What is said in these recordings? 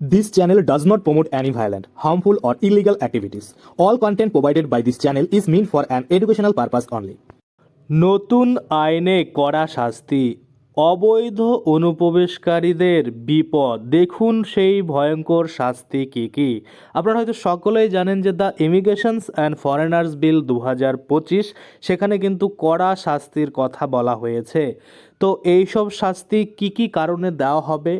This channel does not promote any violent, harmful, or illegal activities. All content provided by this channel is meant for an educational purpose only. নতুন আইনে কড়া শাস্তি অবৈধ অনুপ্রবেশকারীদের বিপদ দেখুন সেই ভয়ঙ্কর শাস্তি কি কি আপনারা হয়তো সকলেই জানেন যে the immigrations and foreigners bill দু পঁচিশ সেখানে কিন্তু কড়া শাস্তির কথা বলা হয়েছে তো এইসব শাস্তি কি কি কারণে দেওয়া হবে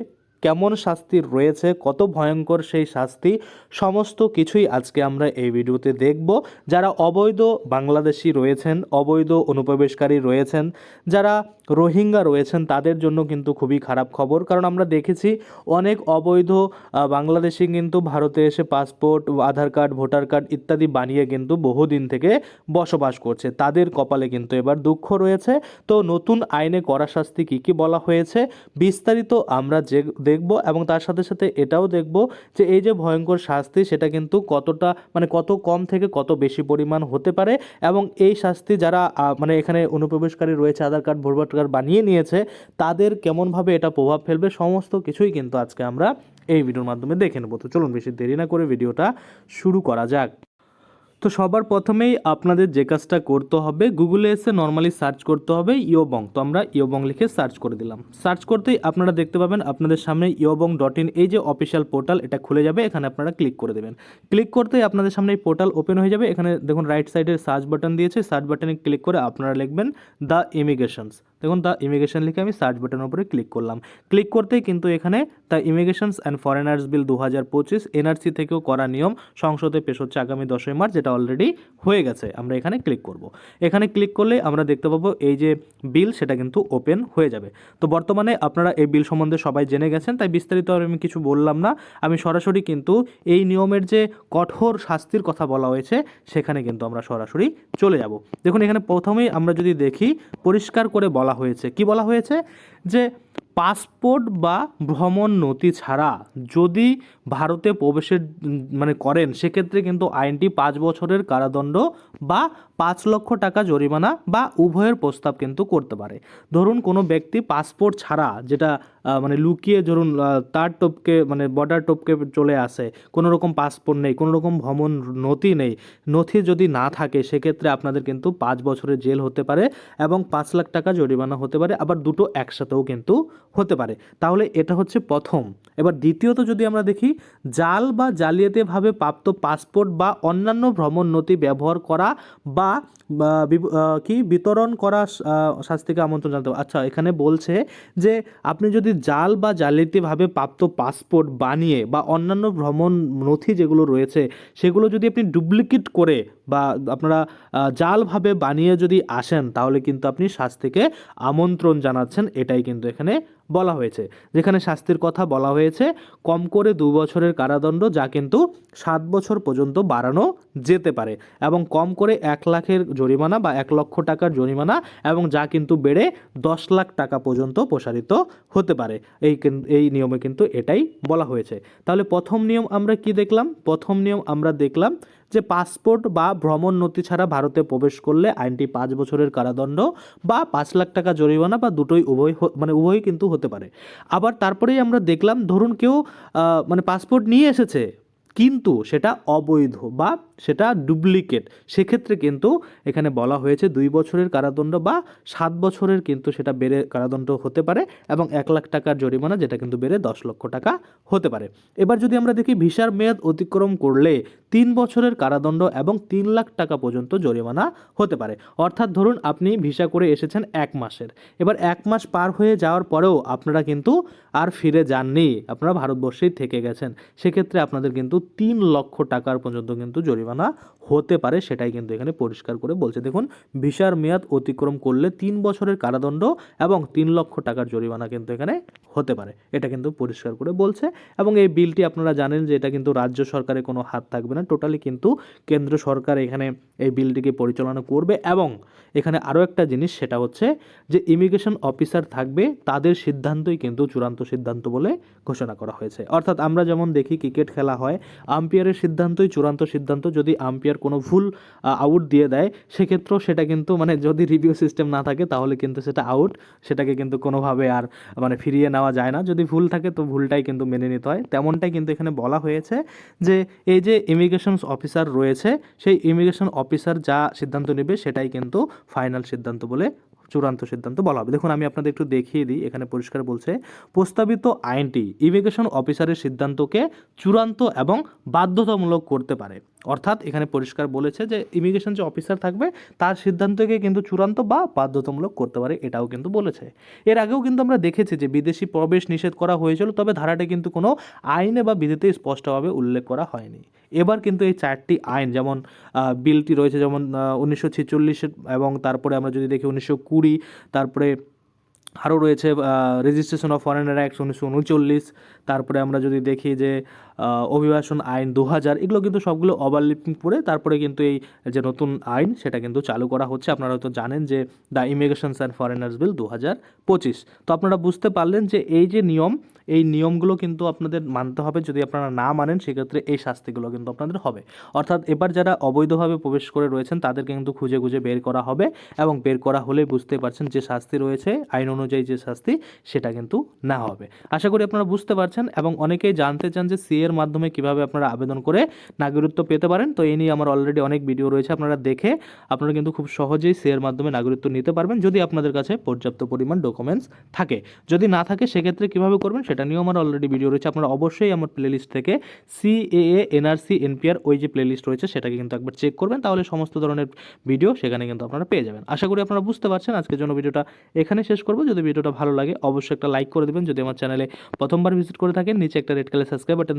কেমন শাস্তি রয়েছে, কত ভয়ঙ্কর সেই শাস্তি, সমস্ত কিছুই আজকে আমরা এই ভিডিওতে দেখব। যারা অবৈধ বাংলাদেশি রয়েছেন, অবৈধ অনুপ্রবেশকারী রয়েছেন, যারা রোহিঙ্গা রয়েছেন, তাদের জন্য কিন্তু খুবই খারাপ খবর। কারণ আমরা দেখেছি অনেক অবৈধ বাংলাদেশি কিন্তু ভারতে এসে passport, Aadhaar card, voter card ইত্যাদি বানিয়ে কিন্তু বহুদিন থেকে বসবাস করছে। তাদের কপালে কিন্তু এবার দুঃখ রয়েছে। তো নতুন আইনে করা শাস্তি কী কী বলা হয়েছে, বিস্তারিত আমরা যে দেখব এবং তার সাথে সাথে এটাও দেখব যে এই যে ভয়ঙ্কর শাস্তি, সেটা কিন্তু কতটা মানে কত কম থেকে কত বেশি পরিমাণ হতে পারে এবং এই শাস্তি যারা মানে এখানে অনুপ্রবেশকারী রয়েছে, আধার কার্ড, ভোটার কার্ড বানিয়ে নিয়েছে, তাদের কেমনভাবে এটা প্রভাব ফেলবে, সমস্ত কিছুই কিন্তু আজকে আমরা এই ভিডিওর মাধ্যমে দেখে নেব। তো চলুন বেশি দেরি না করে ভিডিওটা শুরু করা যাক। তো সবার প্রথমেই আপনাদের যে কাজটা করতে হবে গুগলে এসে নর্মালি সার্চ করতে হবে ইয়োবং তো আমরা ইয়োবং লিখে সার্চ করে দিলাম। সার্চ করতেই আপনারা দেখতে পাবেন আপনাদের সামনে ইয়োবং ডট ইন এই যে অফিসিয়াল পোর্টাল এটা খুলে যাবে, এখানে আপনারা ক্লিক করে দেবেন। ক্লিক করতেই আপনাদের সামনে এই পোর্টাল ওপেন হয়ে যাবে। এখানে দেখুন রাইট সাইডে সার্চ বাটন দিয়েছে। সার্চ বাটনে ক্লিক করে আপনারা লিখবেন দ্য ইমিগ্রেশনস দেখুন দ্য ইমিগ্রেশন লিখে আমি সার্চ বাটনের উপরে ক্লিক করলাম। ক্লিক করতেই কিন্তু এখানে the immigrations and foreigners bill দু হাজার পঁচিশ এনআরসি থেকেও করা নিয়ম সংসদে পেশ হচ্ছে আগামী দশই মার্চ, যেটা অলরেডি হয়ে গেছে। আমরা এখানে ক্লিক করব। এখানে ক্লিক করলে আমরা দেখতে পাবো এই যে বিল সেটা কিন্তু ওপেন হয়ে যাবে। তো বর্তমানে আপনারা এই বিল সম্বন্ধে সবাই জেনে গেছেন, তাই বিস্তারিত আমি কিছু বললাম না। আমি সরাসরি কিন্তু এই নিয়মের যে কঠোর শাস্তির কথা বলা হয়েছে, সেখানে কিন্তু আমরা সরাসরি চলে যাব। দেখুন, এখানে প্রথমেই আমরা যদি দেখি, পরিষ্কার করে বলা হয়েছে। কি বলা হয়েছে? যে পাসপোর্ট বা ভ্রমণ নথি ছাড়া যদি ভারতে প্রবেশের মানে করেন, সেক্ষেত্রে কিন্তু আইনটি পাঁচ বছরের কারাদণ্ড বা পাঁচ লক্ষ টাকা জরিমানা বা উভয়ের প্রস্তাব কিন্তু করতে পারে। ধরুন কোনো ব্যক্তি পাসপোর্ট ছাড়া, যেটা মানে লুকিয়ে ধরুন তার টপকে মানে বর্ডার টপকে চলে আসে কোনো রকম পাসপোর্ট নেই কোনো রকম ভ্রমণ নথি নেই, নথি যদি না থাকে, সেক্ষেত্রে আপনাদের কিন্তু পাঁচ বছরের জেল হতে পারে এবং পাঁচ লাখ টাকা জরিমানা হতে পারে, আবার দুটো একসাথেও কিন্তু হতে পারে তাহলে এটা হচ্ছে প্রথম এবার দ্বিতীয়ত যদি আমরা দেখি, জাল বা জালিয়াতিভাবে প্রাপ্ত পাসপোর্ট বা অন্যান্য ভ্রমণ নথি ব্যবহার করা বা কি, বিতরণ করা শাস্তিকে আমন্ত্রণ জানাতে। আচ্ছা এখানে বলছে যে আপনি যদি জাল বা জালিয়াতিভাবে প্রাপ্ত পাসপোর্ট বানিয়ে বা অন্যান্য ভ্রমণ নথি যেগুলো রয়েছে, সেগুলো যদি আপনি ডুপ্লিকেট করে বা আপনারা জালভাবে বানিয়ে যদি আসেন, তাহলে কিন্তু আপনি শাস্তিকে আমন্ত্রণ জানাচ্ছেন। এটাই কিন্তু এখানে বলা হয়েছে। যেখানে শাস্তির কথা বলা হয়েছে, কম করে দু বছরের কারাদণ্ড যা কিন্তু সাত বছর পর্যন্ত বাড়ানো যেতে পারে এবং কম করে এক লাখের জরিমানা বা এক লক্ষ টাকার জরিমানা এবং যা কিন্তু বেড়ে দশ লাখ টাকা পর্যন্ত প্রসারিত হতে পারে। এই এই নিয়মে কিন্তু এটাই বলা হয়েছে। তাহলে প্রথম নিয়ম আমরা কি দেখলাম? প্রথম নিয়ম আমরা দেখলাম যে পাসপোর্ট বা ভ্রমণ নথি ছাড়া ভারতে প্রবেশ করলে আইনটি পাঁচ বছরের কারাদণ্ড বা পাঁচ লাখ টাকা জরিমানা বা দুটোই উভয় মানে উভয়ই কিন্তু হতে পারে। আবার তারপরেই আমরা দেখলাম, ধরুন কেউ মানে পাসপোর্ট নিয়ে এসেছে, কিন্তু সেটা অবৈধ বা সেটা ডুপ্লিকেট সেক্ষেত্রে কিন্তু এখানে বলা হয়েছে দুই বছরের কারাদণ্ড বা সাত বছরের কিন্তু সেটা বেড়ে কারাদণ্ড হতে পারে এবং এক লাখ টাকার জরিমানা যেটা কিন্তু বেড়ে দশ লক্ষ টাকা হতে পারে। এবার যদি আমরা দেখি ভিসার মেয়াদ অতিক্রম করলে তিন বছরের কারাদণ্ড এবং তিন লাখ টাকা পর্যন্ত জরিমানা হতে পারে। অর্থাৎ ধরুন আপনি ভিসা করে এসেছেন এক মাসের। এবার এক মাস পার হয়ে যাওয়ার পরেও আপনারা কিন্তু আর ফিরে যাননি। আপনারা ভারতবর্ষেই থেকে গেছেন। সেক্ষেত্রে আপনাদের কিন্তু তিন লক্ষ টাকার পর্যন্ত কিন্তু জরিমানা হতে পারে, সেটাই কিন্তু এখানে পরিষ্কার করে বলছে। দেখুন, ভিসার মেয়াদ অতিক্রম করলে তিন বছরের কারাদণ্ড এবং তিন লক্ষ টাকার জরিমানা কিন্তু এখানে হতে পারে, এটা কিন্তু পরিষ্কার করে বলছে। এবং এই বিলটি আপনারা জানেন যে এটা কিন্তু রাজ্য সরকারের কোনো হাত থাকবে না, টোটালি কিন্তু কেন্দ্র সরকার এখানে এই বিলটিকে পরিচালনা করবে। এবং এখানে আরও একটা জিনিস, সেটা হচ্ছে যে ইমিগ্রেশন অফিসার থাকবে, তাদের সিদ্ধান্তই কিন্তু চূড়ান্ত সিদ্ধান্ত বলে ঘোষণা করা হয়েছে। অর্থাৎ আমরা যেমন দেখি, ক্রিকেট খেলা হয়, আম্পায়ারের সিদ্ধান্তই চূড়ান্ত সিদ্ধান্ত যদি আম্পায়ার কোনো ভুল আউট দিয়ে দেয়, সেক্ষেত্রেও সেটা কিন্তু মানে যদি রিভিউ সিস্টেম না থাকে, তাহলে কিন্তু সেটা আউট সেটাকে কিন্তু কোনোভাবে আর মানে ফিরিয়ে নেওয়া যায় না। যদি ভুল থাকে, তো ভুলটাই কিন্তু মেনে নিতে হয়। তেমনটাই কিন্তু এখানে বলা হয়েছে যে, এই যে ইমিগ্রেশন অফিসার রয়েছে, সেই ইমিগ্রেশন অফিসার যা সিদ্ধান্ত নেবে, সেটাই কিন্তু ফাইনাল সিদ্ধান্ত বলে চূড়ান্ত সিদ্ধান্ত বলা হবে। দেখুন, আমি আপনাদের একটু দেখিয়ে দিই, এখানে পরিষ্কার বলছে, প্রস্তাবিত আইনটি ইমিগ্রেশন অফিসারের সিদ্ধান্তকে চূড়ান্ত এবং বাধ্যতামূলক করতে পারে। অর্থাৎ এখানে পরিষ্কার বলেছে যে ইমিগ্রেশন যে অফিসার থাকবে, তার সিদ্ধান্তকে কিন্তু চূড়ান্ত বা বাধ্যতামূলক করতে পারে এটাও কিন্তু বলেছে। এর আগেও কিন্তু আমরা দেখেছি যে বিদেশি প্রবেশ নিষেধ করা হয়েছিল, তবে ধারাটা কিন্তু কোনো আইনে বা বিধিতে স্পষ্টভাবে উল্লেখ করা হয়নি। এবার কিন্তু এই চারটি আইন যেমন বিলটি রয়েছে যেমন উনিশশো ছেচল্লিশের এবং তারপরে আমরা যদি দেখি উনিশশো কুড়ি, তারপরে আরও রয়েছে রেজিস্ট্রেশন অফ ফরেনার অ্যাক্ট উনিশশো উনচল্লিশ, তারপরে আমরা যদি দেখি যে অভিবাসন আইন দু হাজার এগুলো কিন্তু সবগুলো ওভারলিপিং করে তারপরে কিন্তু এই যে নতুন আইন, সেটা কিন্তু চালু করা হচ্ছে। আপনারা হয়তো জানেন যে the immigrations and foreigners bill দু হাজার পঁচিশ। তো আপনারা বুঝতে পারলেন যে এই যে নিয়ম, এই নিয়মগুলো কিন্তু আপনাদের মানতে হবে। যদি আপনারা না মানেন, সেক্ষেত্রে এই শাস্তিগুলো কিন্তু আপনাদের হবে। অর্থাৎ এবার যারা অবৈধভাবে প্রবেশ করে রয়েছেন, তাদেরকে কিন্তু খুঁজে খুঁজে বের করা হবে এবং বের করা হলেই বুঝতে পারছেন যে শাস্তি রয়েছে, আইন অনুযায়ী যে শাস্তি, সেটা কিন্তু না হবে। আশা করি আপনারা বুঝতে পারছেন এবং অনেকেই জানতে চান যে সি মাধ্যমে কীভাবে আপনারা আবেদন করে নাগরিকত্ব পেতে পারেন, তো এই নিয়ে আমার অলরেডি অনেক ভিডিও রয়েছে, আপনারা দেখে আপনারা কিন্তু খুব সহজেই সি এর মাধ্যমে নাগরিকত্ব নিতে পারবেন যদি আপনাদের কাছে পর্যাপ্ত পরিমাণ ডকুমেন্টস থাকে। যদি না থাকে, সেক্ষেত্রে কীভাবে করবেন সেটা নিয়েও আমার অলরেডি ভিডিও রয়েছে, আপনারা অবশ্যই আমার প্লেলিস্ট থেকে সিএএ এনআরসি এনপিআর ওই যে প্লেলিস্ট রয়েছে, সেটাকে কিন্তু একবার চেক করবেন, তাহলে সমস্ত ধরনের ভিডিও সেখানে কিন্তু আপনারা পেয়ে যাবেন। আশা করি আপনারা বুঝতে পারছেন, আজকের জন্য ভিডিওটা এখানে শেষ করব। যদি ভিডিওটা ভালো লাগে, অবশ্যই একটা লাইক করে দেবেন। যদি আমার চ্যানেলে প্রথমবার ভিজিট করে থাকেন, নিচে একটা রেড কালার সাবস্ক্রাইব বাটন